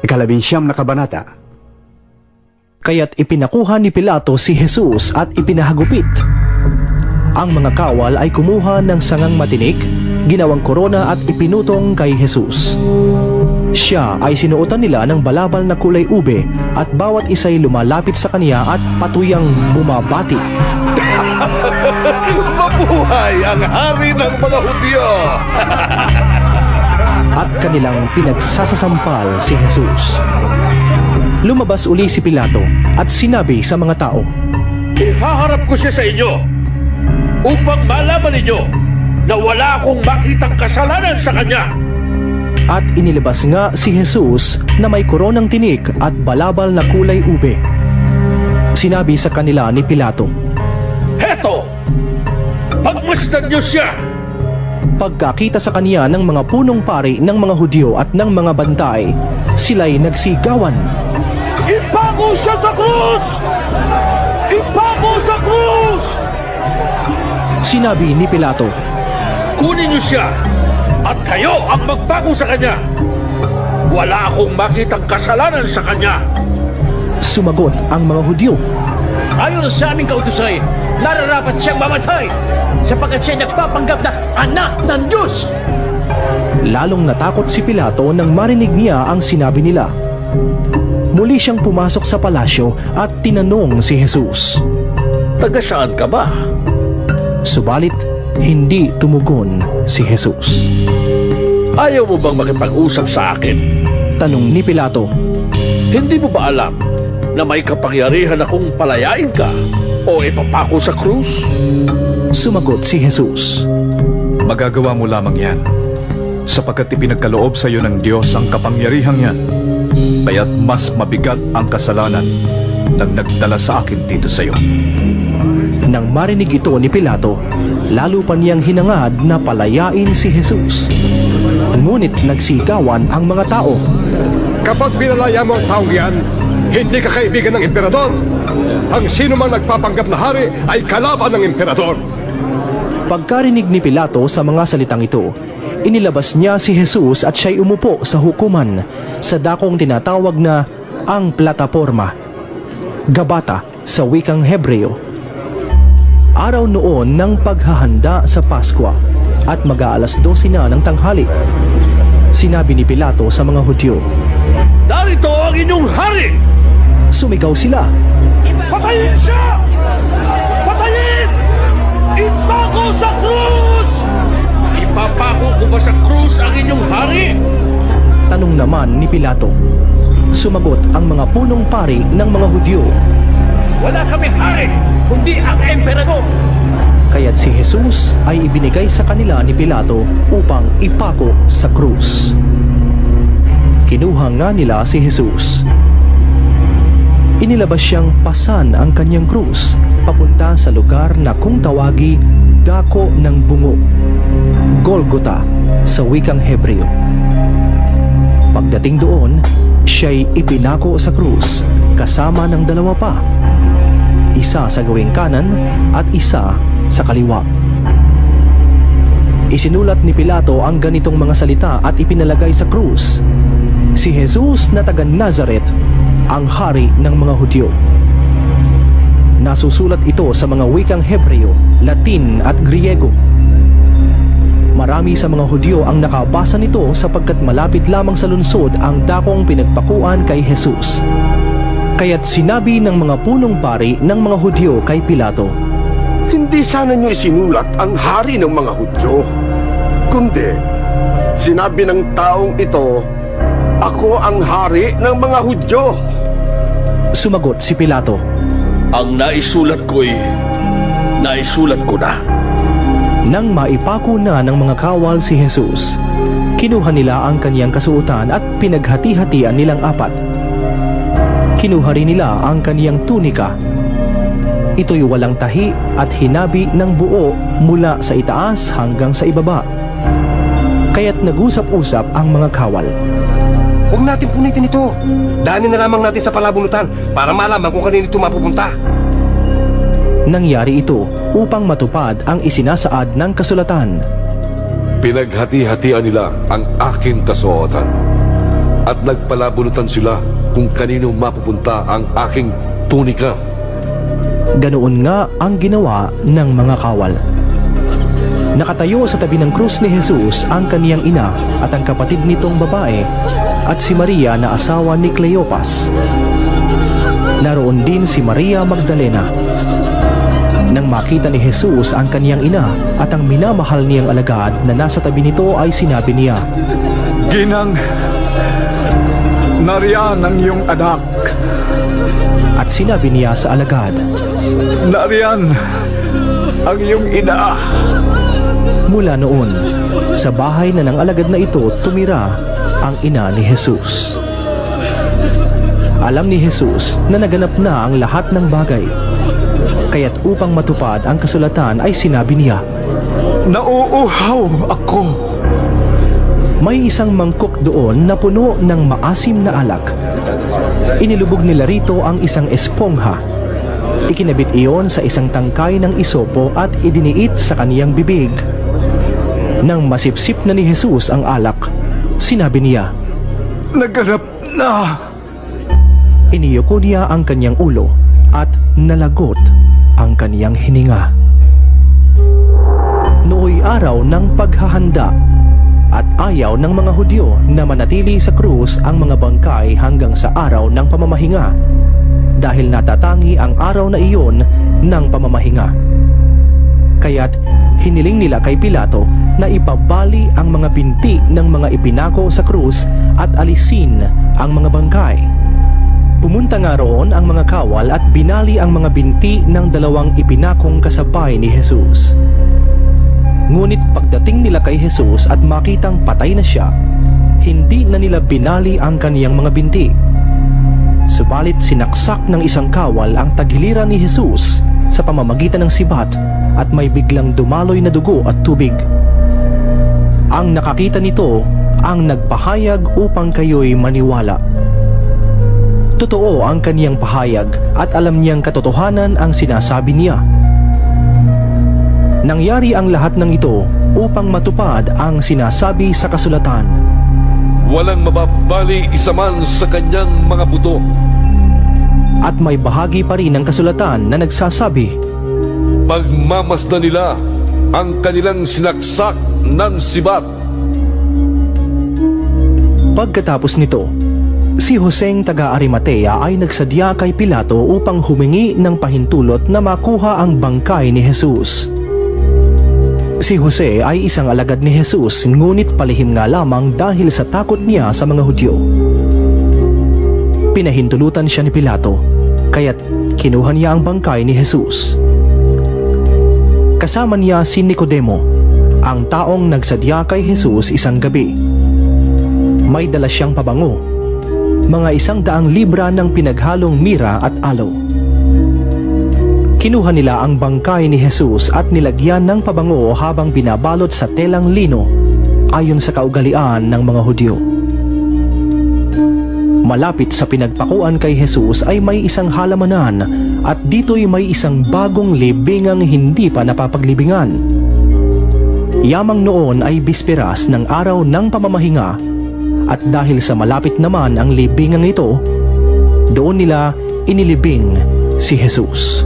Ikalabinsyam na kabanata. Kaya't ipinakuha ni Pilato si Jesus at ipinahagupit. Ang mga kawal ay kumuha ng sangang matinik, ginawang korona at ipinutong kay Jesus. Siya ay sinuotan nila ng balabal na kulay ube at bawat isa'y lumalapit sa kaniya at patuyang bumabati. Mabuhay ang hari ng mga Hudyo! at kanilang pinagsasasampal si Jesus. Lumabas uli si Pilato at sinabi sa mga tao, Ihaharap ko siya sa inyo upang malaman ninyo na wala akong makitang kasalanan sa kanya. at inilabas nga si Jesus na may koronang tinik at balabal na kulay ube. Sinabi sa kanila ni Pilato, Heto! Pagmasdan niyo siya! Pagkakita sa kaniya ng mga punong pari ng mga Hudyo at ng mga bantay, sila'y nagsigawan. Ipako siya sa krus! Ipako sa krus! Sinabi ni Pilato, Kunin niyo siya at kayo ang magpako sa kanya. Wala akong makitang kasalanan sa kanya. sumagot ang mga Hudyo. Ayon sa aming kautusay, nararapat siyang mamatay sapagkat siya nagpapanggap na anak ng Diyos. Lalong natakot si Pilato nang marinig niya ang sinabi nila. Muli siyang pumasok sa palasyo at tinanong si Jesus. Taga saan ka ba? Subalit, hindi tumugon si Jesus. Ayaw mo bang makipag-usap sa akin? Tanong ni Pilato, Hindi mo ba alam na may kapangyarihan akong palayain ka o ipapako sa krus? sumagot si Jesus. Magagawa mo lamang yan, sapagkat ipinagkaloob sa iyo ng Diyos ang kapangyarihang yan. Kaya't mas mabigat ang kasalanan nang nagdala sa akin dito sa iyo. Nang marinig ito ni Pilato, lalo pa niyang hinangad na palayain si Jesus. Ngunit nagsigawan ang mga tao. Kapag pinalaya mo ang taong yan, hindi ka kaibigan ng emperador. Ang sino mang nagpapanggap na hari ay kalaban ng emperador. Pagkarinig ni Pilato sa mga salitang ito, inilabas niya si Jesus at siya'y umupo sa hukuman sa dakong tinatawag na ang plataporma. Gabata sa wikang Hebreo. Araw noon ng paghahanda sa Paskwa at mag-aalas 12 na ng tanghali. Sinabi ni Pilato sa mga Hudyo, Narito ang inyong hari! Sumigaw sila. Patayin siya! Patayin! Ipako sa krus! Ipapako ko ba sa krus ang inyong hari? Tanong naman ni Pilato. Sumagot ang mga punong pari ng mga Hudyo Wala kami hari, kundi ang emperador. Kaya't si Jesus ay ibinigay sa kanila ni Pilato upang ipako sa krus. Kinuha nga nila si Jesus. Inilabas siyang pasan ang kanyang krus papunta sa lugar na kung tawagi Dako ng Bungo, Golgota sa wikang Hebreo. Pagdating doon, siya'y ipinako sa krus kasama ng dalawa pa isa sa gawing kanan at isa sa kaliwa. Isinulat ni Pilato ang ganitong mga salita at ipinalagay sa krus. Si Jesus na taga Nazareth, ang hari ng mga Hudyo. Nasusulat ito sa mga wikang Hebreo, Latin at Griego. Marami sa mga Hudyo ang nakabasa nito sapagkat malapit lamang sa lungsod ang dakong pinagpakuan kay Jesus. Kaya't sinabi ng mga punong pari ng mga Hudyo kay Pilato, Hindi sana niyo isinulat ang hari ng mga Hudyo. Kundi, sinabi ng taong ito, Ako ang hari ng mga Hudyo. Sumagot si Pilato, Ang naisulat ko'y naisulat ko na. Nang maipako na ng mga kawal si Jesus, kinuha nila ang kaniyang kasuotan at pinaghati-hatian nilang apat. Kinuha rin nila ang kaniyang tunika. Ito'y walang tahi at hinabi ng buo mula sa itaas hanggang sa ibaba. Kaya't nag-usap-usap ang mga kawal. Huwag natin punitin ito. Daanin na lamang natin sa palabunutan para malaman kung kanino ito mapupunta. Nangyari ito upang matupad ang isinasaad ng kasulatan. Pinaghati-hatian nila ang aking kasuotan. At nagpalabunutan sila kung kanino mapupunta ang aking tunika. Ganoon nga ang ginawa ng mga kawal. Nakatayo sa tabi ng krus ni Jesus ang kaniyang ina at ang kapatid nitong babae at si Maria na asawa ni Cleopas. Naroon din si Maria Magdalena. Nang makita ni Jesus ang kaniyang ina at ang minamahal niyang alagad na nasa tabi nito ay sinabi niya, Ginang, nariyan ang iyong anak. at sinabi niya sa alagad, Nariyan ang iyong ina. Mula noon, sa bahay na ng alagad na ito tumira ang ina ni Jesus. Alam ni Jesus na naganap na ang lahat ng bagay. Kaya't upang matupad ang kasulatan ay sinabi niya, Nauuhaw ako. may isang mangkok doon na puno ng maasim na alak. Inilubog nila rito ang isang espongha. Ikinabit iyon sa isang tangkay ng isopo at idiniit sa kaniyang bibig. Nang masipsip na ni Jesus ang alak, sinabi niya, Naganap na. Iniyoko niya ang kanyang ulo at nalagot ang kaniyang hininga. Nooy araw ng paghahanda at ayaw ng mga Hudyo na manatili sa krus ang mga bangkay hanggang sa araw ng pamamahinga dahil natatangi ang araw na iyon ng pamamahinga. Kaya't hiniling nila kay Pilato na ipabali ang mga binti ng mga ipinako sa krus at alisin ang mga bangkay. Pumunta nga roon ang mga kawal at binali ang mga binti ng dalawang ipinakong kasabay ni Jesus. Ngunit pagdating nila kay Jesus at makitang patay na siya, hindi na nila binali ang kaniyang mga binti. Subalit sinaksak ng isang kawal ang tagiliran ni Jesus sa pamamagitan ng sibat at may biglang dumaloy na dugo at tubig. Ang nakakita nito ang nagpahayag upang kayo'y maniwala. Totoo ang kaniyang pahayag at alam niyang katotohanan ang sinasabi niya. Nangyari ang lahat ng ito upang matupad ang sinasabi sa kasulatan. Walang mababali isa man sa kanyang mga buto. At may bahagi pa rin ng kasulatan na nagsasabi, Pagmamasdan nila ang kanilang sinaksak ng sibat. Pagkatapos nito, si Joseng taga Arimatea ay nagsadya kay Pilato upang humingi ng pahintulot na makuha ang bangkay ni Jesus. Si Jose ay isang alagad ni Jesus ngunit palihim nga lamang dahil sa takot niya sa mga Hudyo. Pinahintulutan siya ni Pilato, kaya't kinuha niya ang bangkay ni Jesus. Kasama niya si Nicodemo, ang taong nagsadya kay Jesus isang gabi. May dala siyang pabango, mga isang daang libra ng pinaghalong mira at aloe. Kinuha nila ang bangkay ni Jesus at nilagyan ng pabango habang binabalot sa telang lino ayon sa kaugalian ng mga Hudyo. Malapit sa pinagpakuan kay Jesus ay may isang halamanan at dito'y may isang bagong libingang hindi pa napapaglibingan. Yamang noon ay bisperas ng araw ng pamamahinga at dahil sa malapit naman ang libingang ito, doon nila inilibing si Jesus.